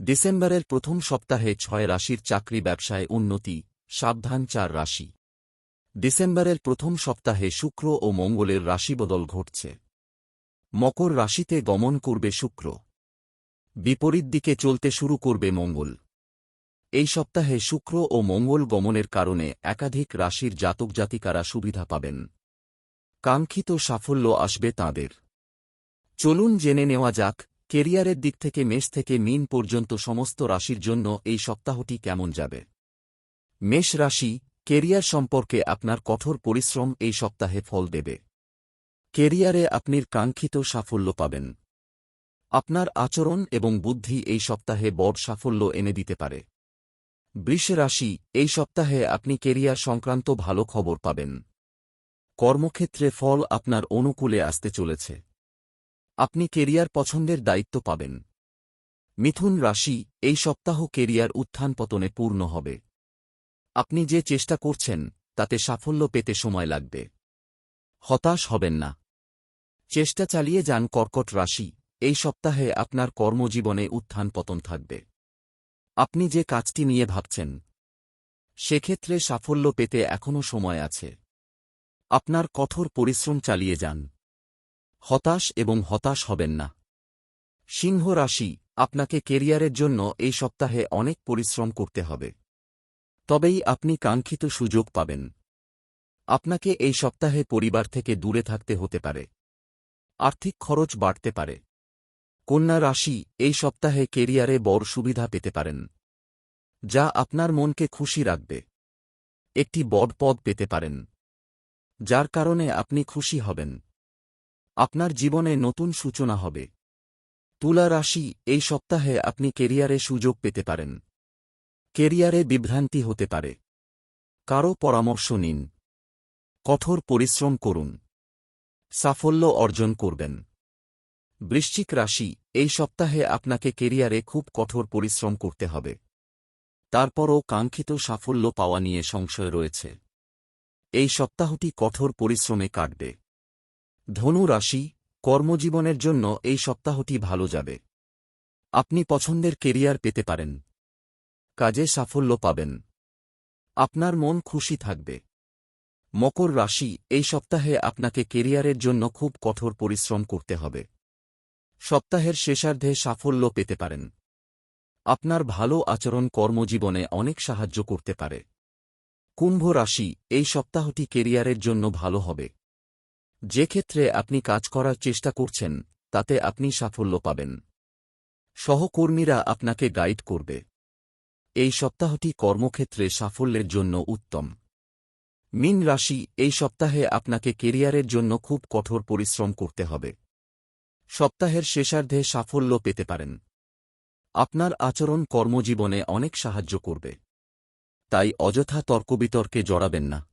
ডিসেম্বরের প্রথম সপ্তাহে ছয় রাশির চাকরি ব্যবসায় উন্নতি, সাবধান চার রাশি। ডিসেম্বরের প্রথম সপ্তাহে শুক্র ও মঙ্গলের রাশিবদল ঘটছে। মকর রাশিতে গমন করবে শুক্র। বিপরীত দিকে চলতে শুরু করবে মঙ্গল। এই সপ্তাহে শুক্র ও মঙ্গল গমনের কারণে একাধিক রাশির জাতক জাতিকারা সুবিধা পাবেন। কাঙ্ক্ষিত সাফল্য আসবে তাঁদের। চলুন জেনে নেওয়া যাক কেরিয়ারের দিক থেকে মেষ থেকে মিন পর্যন্ত সমস্ত রাশির জন্য এই সপ্তাহটি কেমন যাবে? মেষ রাশি, কেরিয়ার সম্পর্কে আপনার কঠোর পরিশ্রম এই সপ্তাহে ফল দেবে। কেরিয়ারে আপনি কাঙ্ক্ষিত সাফল্য পাবেন। আপনার আচরণ এবং বুদ্ধি এই সপ্তাহে বড় সাফল্য এনে দিতে পারে। বৃষ রাশি, এই সপ্তাহে আপনি কেরিয়ার সংক্রান্ত ভালো খবর পাবেন। কর্মক্ষেত্রে ফল আপনার অনুকূলে আসতে চলেছে। আপনি কেরিয়ার পছন্দের দায়িত্ব পাবেন। মিথুন রাশি, এই সপ্তাহ কেরিয়ার উত্থান পতনে পূর্ণ হবে। আপনি যে চেষ্টা করছেন, তাতে সাফল্য পেতে সময় লাগবে। হতাশ হবেন না। চেষ্টা চালিয়ে যান কর্কট রাশি, এই সপ্তাহে আপনার কর্মজীবনে উত্থান পতন থাকবে। আপনি যে কাজটি নিয়ে ভাবছেন, সেক্ষেত্রে সাফল্য পেতে এখনও সময় আছে। আপনার কঠোর পরিশ্রম চালিয়ে যান। হতাশ এবং হতাশ হবেন না। সিংহ রাশি, আপনাকে কেরিয়ারের জন্য এই সপ্তাহে অনেক পরিশ্রম করতে হবে। তবেই আপনি কাঙ্ক্ষিত সুযোগ পাবেন। আপনাকে এই সপ্তাহে পরিবার থেকে দূরে থাকতে হতে পারে। আর্থিক খরচ বাড়তে পারে। কন্যা রাশি, এই সপ্তাহে কেরিয়ারে বড় সুবিধা পেতে পারেন। যা আপনার মনকে খুশি রাখবে। একটি বড় পদ পেতে পারেন। যার কারণে আপনি খুশি হবেন। আপনার জীবনে নতুন সূচনা হবে। তুলা রাশি, এই সপ্তাহে আপনি কেরিয়ারে সুযোগ পেতে পারেন। কেরিয়ারে বিভ্রান্তি হতে পারে। কারও পরামর্শ নিন। কঠোর পরিশ্রম করুন। সাফল্য অর্জন করবেন। বৃশ্চিক রাশি, এই সপ্তাহে আপনাকে কেরিয়ারে খুব কঠোর পরিশ্রম করতে হবে। তারপরও কাঙ্ক্ষিত সাফল্য পাওয়া নিয়ে সংশয় রয়েছে। এই সপ্তাহটি কঠোর পরিশ্রমে কাটবে। ধনু রাশি, কর্মজীবনের জন্য এই সপ্তাহটি ভালো যাবে। আপনি পছন্দের কেরিয়ার পেতে পারেন। কাজে সাফল্য পাবেন। আপনার মন খুশি থাকবে। মকর রাশি, এই সপ্তাহে আপনাকে কেরিয়ারের জন্য খুব কঠোর পরিশ্রম করতে হবে। সপ্তাহের শেষার্ধে সাফল্য পেতে পারেন। আপনার ভালো আচরণ কর্মজীবনে অনেক সাহায্য করতে পারে। কুম্ভ রাশি, এই সপ্তাহটি কেরিয়ারের জন্য ভালো হবে। যে ক্ষেত্রে আপনি কাজ করার চেষ্টা করছেন, তাতে আপনি সাফল্য পাবেন। সহকর্মীরা আপনাকে গাইড করবে। এই সপ্তাহটি কর্মক্ষেত্রে সাফল্যের জন্য উত্তম। মিন রাশি, এই সপ্তাহে আপনাকে কেরিয়ারের জন্য খুব কঠোর পরিশ্রম করতে হবে। সপ্তাহের শেষার্ধে সাফল্য পেতে পারেন। আপনার আচরণ কর্মজীবনে অনেক সাহায্য করবে। তাই অযথা তর্কবিতর্কে জড়াবেন না।